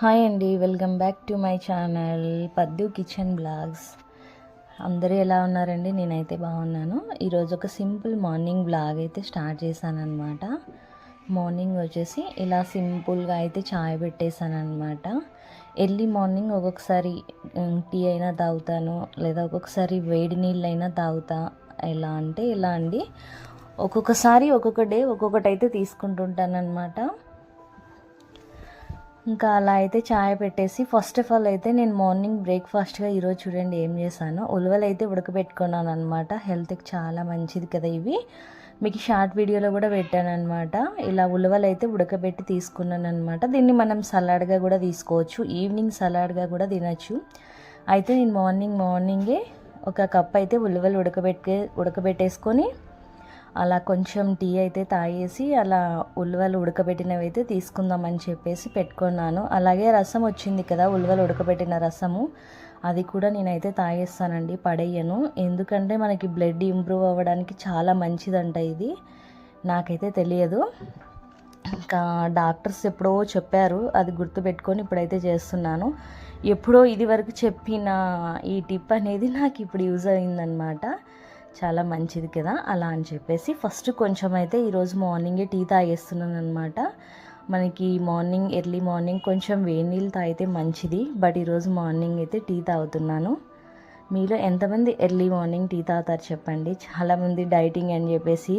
Hi అండి welcome back to my channel Paddu kitchen vlogs. అందరూ ఎలా ఉన్నారండి? నేనైతే బాగున్నాను. ఈరోజు ఒక సింపుల్ మార్నింగ్ బ్లాగ్ అయితే స్టార్ట్ చేశాను అనమాట మార్నింగ్ వచ్చేసి ఇలా సింపుల్గా అయితే చాయ్ పెట్టేశానమాట ఎర్లీ మార్నింగ్ ఒక్కొక్కసారి టీ అయినా తాగుతాను లేదా ఒక్కొక్కసారి వేడి నీళ్ళైనా తాగుతా. ఎలా అంటే ఎలా అండి? ఒక్కొక్కసారి ఒక్కొక్క డే ఒక్కొక్కటి అయితే తీసుకుంటుంటాను ఇంకా అలా అయితే చాయ్ పెట్టేసి ఫస్ట్ ఆఫ్ ఆల్ అయితే నేను మార్నింగ్ బ్రేక్ఫాస్ట్గా ఈరోజు చూడండి ఏం చేశాను. ఉలవలు అయితే ఉడకబెట్టుకున్నాను అనమాట హెల్త్కి చాలా మంచిది కదా ఇవి. మీకు షార్ట్ వీడియోలో కూడా పెట్టాను అనమాట ఇలా ఉలవలు అయితే ఉడకబెట్టి తీసుకున్నాను అనమాట దీన్ని మనం సలాడ్గా కూడా తీసుకోవచ్చు. ఈవినింగ్ సలాడ్గా కూడా తినచ్చు. అయితే నేను మార్నింగ్ మార్నింగే ఒక కప్ అయితే ఉలవలు ఉడకబెట్టే ఉడకబెట్టేసుకొని అలా కొంచెం టీ అయితే తాగేసి అలా ఉల్వలు ఉడకబెట్టినవి అయితే తీసుకుందామని చెప్పేసి పెట్టుకున్నాను. అలాగే రసం వచ్చింది కదా ఉల్వలు ఉడకబెట్టిన రసము. అది కూడా నేనైతే తాగేస్తానండి పడేయను. ఎందుకంటే మనకి బ్లడ్ ఇంప్రూవ్ అవ్వడానికి చాలా మంచిదంట ఇది. నాకైతే తెలియదు. ఇంకా డాక్టర్స్ ఎప్పుడో చెప్పారు అది గుర్తుపెట్టుకొని ఇప్పుడైతే చేస్తున్నాను. ఎప్పుడో ఇది వరకు చెప్పిన ఈ టిప్ అనేది నాకు ఇప్పుడు యూజ్ అయిందనమాట చాలా మంచిది కదా అలా అని చెప్పేసి. ఫస్ట్ కొంచెం అయితే ఈరోజు మార్నింగే టీ తాగేస్తున్నాను అనమాట మనకి మార్నింగ్ ఎర్లీ మార్నింగ్ కొంచెం వేడి నీళ్ళు తాగితే మంచిది బట్ ఈరోజు మార్నింగ్ అయితే టీ తాగుతున్నాను. మీలో ఎంతమంది ఎర్లీ మార్నింగ్ టీ తాగుతారు చెప్పండి? చాలామంది డైటింగ్ అని చెప్పేసి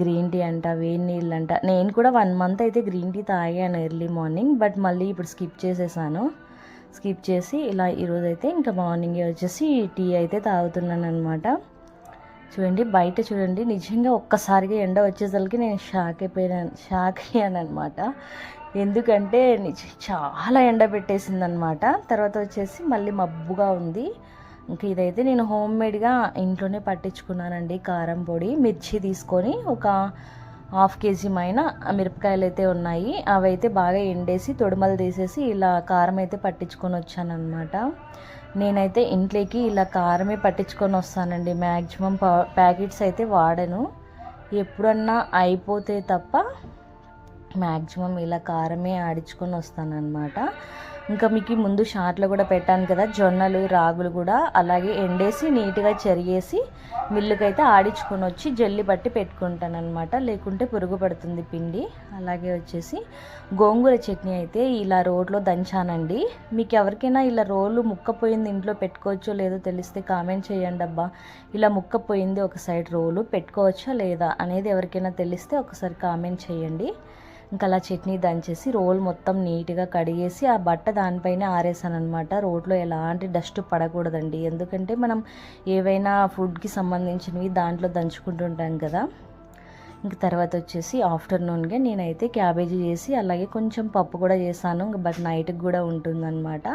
గ్రీన్ టీ అంట వేడి నీళ్ళు అంట. నేను కూడా వన్ మంత్ అయితే గ్రీన్ టీ తాగాను ఎర్లీ మార్నింగ్ బట్ మళ్ళీ ఇప్పుడు స్కిప్ చేసేసాను. స్కిప్ చేసి ఇలా ఈరోజు అయితే ఇంకా మార్నింగే వచ్చేసి టీ అయితే తాగుతున్నాను అనమాట చూడండి బయట చూడండి నిజంగా ఒక్కసారిగా ఎండ వచ్చేసరికి నేను షాక్ అయిపోయాను షాక్ అయ్యాను అనమాట ఎందుకంటే చాలా ఎండ పెట్టేసింది అనమాట తర్వాత వచ్చేసి మళ్ళీ మబ్బుగా ఉంది. ఇంక ఇదైతే నేను హోమ్ మేడ్గా ఇంట్లోనే పట్టించుకున్నానండి కారం పొడి మిర్చి తీసుకొని ఒక హాఫ్ కేజీ మైన మిరపకాయలు అయితే ఉన్నాయి. అవైతే బాగా ఎండేసి తొడుమలు తీసేసి ఇలా కారం అయితే పట్టించుకొని వచ్చాను అనమాట నేనైతే ఇంట్లోకి ఇలా కారమే పట్టించుకొని వస్తానండి. మ్యాక్సిమం ప్యాకెట్స్ అయితే వాడను. ఎప్పుడన్నా అయిపోతే తప్ప మ్యాక్సిమం ఇలా కారమే ఆడించుకొని వస్తానన్నమాట. ఇంకా మీకు ముందు షార్ట్లో కూడా పెట్టాను కదా జొన్నలు రాగులు కూడా. అలాగే ఎండేసి నీట్గా చెరిగేసి మిల్లుకైతే ఆడించుకొని వచ్చి జల్లి పట్టి పెట్టుకుంటాను అనమాట లేకుంటే పురుగు పడుతుంది పిండి. అలాగే వచ్చేసి గోంగూర చట్నీ అయితే ఇలా రోడ్లో దంచానండి. మీకు ఎవరికైనా ఇలా రోలు ముక్కపోయింది ఇంట్లో పెట్టుకోవచ్చో లేదో తెలిస్తే కామెంట్ చేయండి అబ్బా. ఇలా ముక్కపోయింది ఒక సైడ్ రోలు పెట్టుకోవచ్చా లేదా అనేది ఎవరికైనా తెలిస్తే ఒకసారి కామెంట్ చేయండి. ఇంకా అలా చట్నీ దంచేసి రోల్ మొత్తం నీట్గా కడిగేసి ఆ బట్ట దానిపైన ఆరేసాను అనమాట రోడ్లో ఎలాంటి డస్ట్ పడకూడదండి. ఎందుకంటే మనం ఏవైనా ఫుడ్కి సంబంధించినవి దాంట్లో దంచుకుంటుంటాం కదా. ఇంక తర్వాత వచ్చేసి ఆఫ్టర్నూన్గా నేనైతే క్యాబేజీ చేసి అలాగే కొంచెం పప్పు కూడా చేశాను బట్ నైట్కి కూడా ఉంటుందన్నమాట.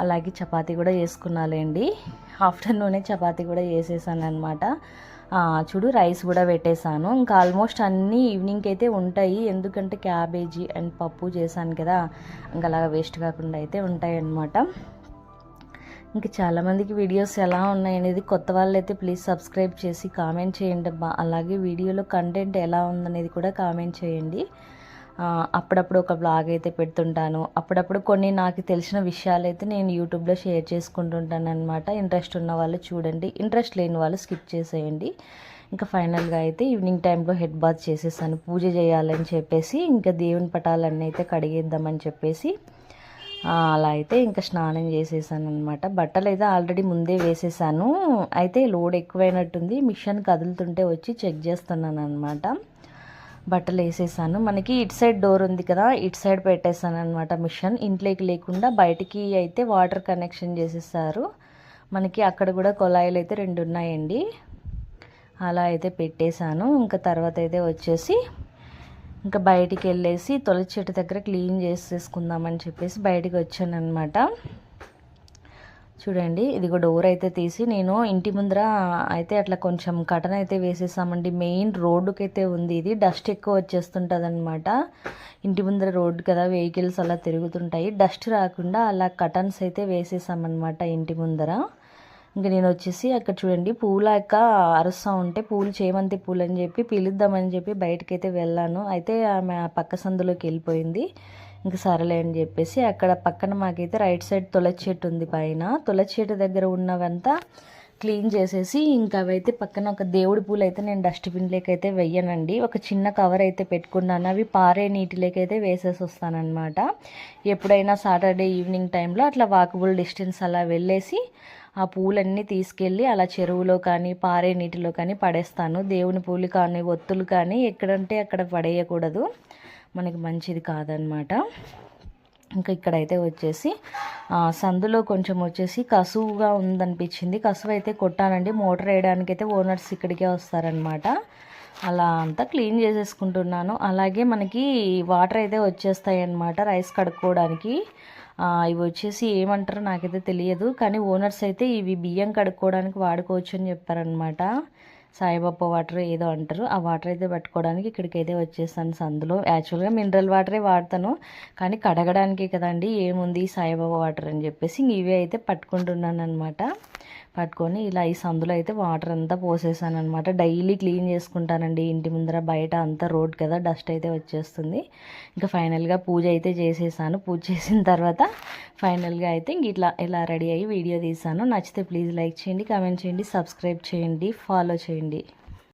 అలాగే చపాతీ కూడా చేసుకున్నాలేండి. ఆఫ్టర్నూనే చపాతీ కూడా చేసేసాను అనమాట చూడు రైస్ కూడా పెట్టేశాను. ఇంకా ఆల్మోస్ట్ అన్నీ ఈవినింగ్కి అయితే ఉంటాయి. ఎందుకంటే క్యాబేజీ అండ్ పప్పు చేశాను కదా ఇంకా అలాగా వేస్ట్ కాకుండా అయితే ఉంటాయి అన్నమాట ఇంకా చాలామందికి వీడియోస్ ఎలా ఉన్నాయనేది కొత్త వాళ్ళు అయితే ప్లీజ్ సబ్స్క్రైబ్ చేసి కామెంట్ చేయండి అలాగే వీడియోలో కంటెంట్ ఎలా ఉందనేది కూడా కామెంట్ చేయండి. అప్పుడప్పుడు ఒక బ్లాగ్ అయితే పెడుతుంటాను. అప్పుడప్పుడు కొన్ని నాకు తెలిసిన విషయాలు అయితే నేను యూట్యూబ్లో షేర్ చేసుకుంటుంటాను అనమాట ఇంట్రెస్ట్ ఉన్న వాళ్ళు చూడండి. ఇంట్రెస్ట్ లేని వాళ్ళు స్కిప్ చేసేయండి. ఇంకా ఫైనల్గా అయితే ఈవినింగ్ టైంలో హెడ్ బాత్ చేసేసాను పూజ చేయాలని చెప్పేసి ఇంకా దేవుని పటాలన్నీ అయితే కడిగేద్దామని చెప్పేసి అలా అయితే ఇంకా స్నానం చేసేసాను అనమాట బట్టలు అయితే ఆల్రెడీ ముందే వేసేసాను. అయితే లోడ్ ఎక్కువైనట్టుంది. మిషన్ కదులుతుంటే వచ్చి చెక్ చేస్తున్నాను అనమాట బట్టలు వేసేసాను. మనకి ఇటు సైడ్ డోర్ ఉంది కదా ఇటు సైడ్ పెట్టేసాను అనమాట మిషన్. ఇంట్లోకి లేకుండా బయటికి అయితే వాటర్ కనెక్షన్ చేసేసారు. మనకి అక్కడ కూడా కొలాయిలు అయితే రెండు ఉన్నాయండి. అలా అయితే పెట్టేశాను ఇంకా తర్వాత అయితే వచ్చేసి ఇంకా బయటికి వెళ్ళేసి తులసి చెట్టు దగ్గర క్లీన్ చేసేసుకుందామని చెప్పేసి బయటికి వచ్చాను అనమాట చూడండి ఇదిగో డోర్ అయితే తీసి నేను ఇంటి ముందర అయితే అట్లా కొంచెం కటన్ అయితే వేసేసామండి. మెయిన్ రోడ్డుకి అయితే ఉంది ఇది. డస్ట్ ఎక్కువ వచ్చేస్తుంటుంది అనమాట ఇంటి ముందర రోడ్డు కదా వెహికల్స్ అలా తిరుగుతుంటాయి. డస్ట్ రాకుండా అలా కటన్స్ అయితే వేసేసామన్నమాట ఇంటి ముందర. ఇంకా నేను వచ్చేసి అక్కడ చూడండి పూలాక అరుస్తా అరుస్తూ ఉంటే పూలు చేమంతి పూలు అని చెప్పి పిలుద్దామని చెప్పి బయటకైతే వెళ్ళాను. అయితే ఆమె పక్క సందులోకి వెళ్ళిపోయింది. ఇంక సరేలే అని చెప్పేసి అక్కడ పక్కన మాకైతే రైట్ సైడ్ తులసి చెట్టు ఉంది పైన. తులసి చెట్టు దగ్గర ఉన్నవంతా క్లీన్ చేసేసి ఇంకా అవైతే పక్కన ఒక దేవుడి పూలు అయితే నేను డస్ట్బిన్లోకి అయితే వెయ్యనండి. ఒక చిన్న కవర్ అయితే పెట్టుకున్నాను. అవి పారే నీటిలోకి అయితే వేసేసి వస్తానన్నమాట. ఎప్పుడైనా సాటర్డే ఈవినింగ్ టైంలో అట్లా వాకబుల్ డిస్టెన్స్ అలా వెళ్ళేసి ఆ పూలన్నీ తీసుకెళ్ళి అలా చెరువులో కానీ పారే నీటిలో కానీ పడేస్తాను. దేవుని పూలు కానీ ఒత్తులు కానీ ఎక్కడంటే అక్కడ పడేయకూడదు. మనకి మంచిది కాదనమాట. ఇంకా ఇక్కడైతే వచ్చేసి సందులో కొంచెం వచ్చేసి కసువుగా ఉందనిపించింది. కసువు అయితే కొట్టానండి మోటార్ వేయడానికి అయితే ఓనర్స్ ఇక్కడికే వస్తారనమాట. అలా అంతా క్లీన్ చేసేసుకుంటున్నాను. అలాగే మనకి వాటర్ అయితే వచ్చేస్తాయి అన్నమాట రైస్ కడుక్కోవడానికి. ఇవి వచ్చేసి ఏమంటారో నాకైతే తెలియదు. కానీ ఓనర్స్ అయితే ఇవి బియ్యం కడుక్కోవడానికి వాడుకోవచ్చు అని చెప్పారనమాట సాయిబాబా వాటర్ ఏదో అంటారు. ఆ వాటర్ అయితే పట్టుకోవడానికి ఇక్కడికి అయితే వచ్చేసాను సందులో యాక్చువల్గా మినరల్ వాటరే వాడతాను. కానీ కడగడానికి కదండి ఏముంది సాయిబాబా వాటర్ అని చెప్పేసి ఇంక ఇవే అయితే పట్టుకుంటున్నాను అనమాట పట్టుకొని ఇలా ఈ సందులో అయితే వాటర్ అంతా పోసేసాను అనమాట డైలీ క్లీన్ చేసుకుంటానండి. ఇంటి ముందర బయట అంతా రోడ్ కదా డస్ట్ అయితే వచ్చేస్తుంది. ఇంకా ఫైనల్గా పూజ అయితే చేసేసాను. పూజ చేసిన తర్వాత ఫైనల్గా అయితే ఇంక ఇట్లా ఇలా రెడీ అయ్యి వీడియో తీసాను. నచ్చితే ప్లీజ్ లైక్ చేయండి కామెంట్ చేయండి సబ్స్క్రైబ్ చేయండి ఫాలో చేయండి.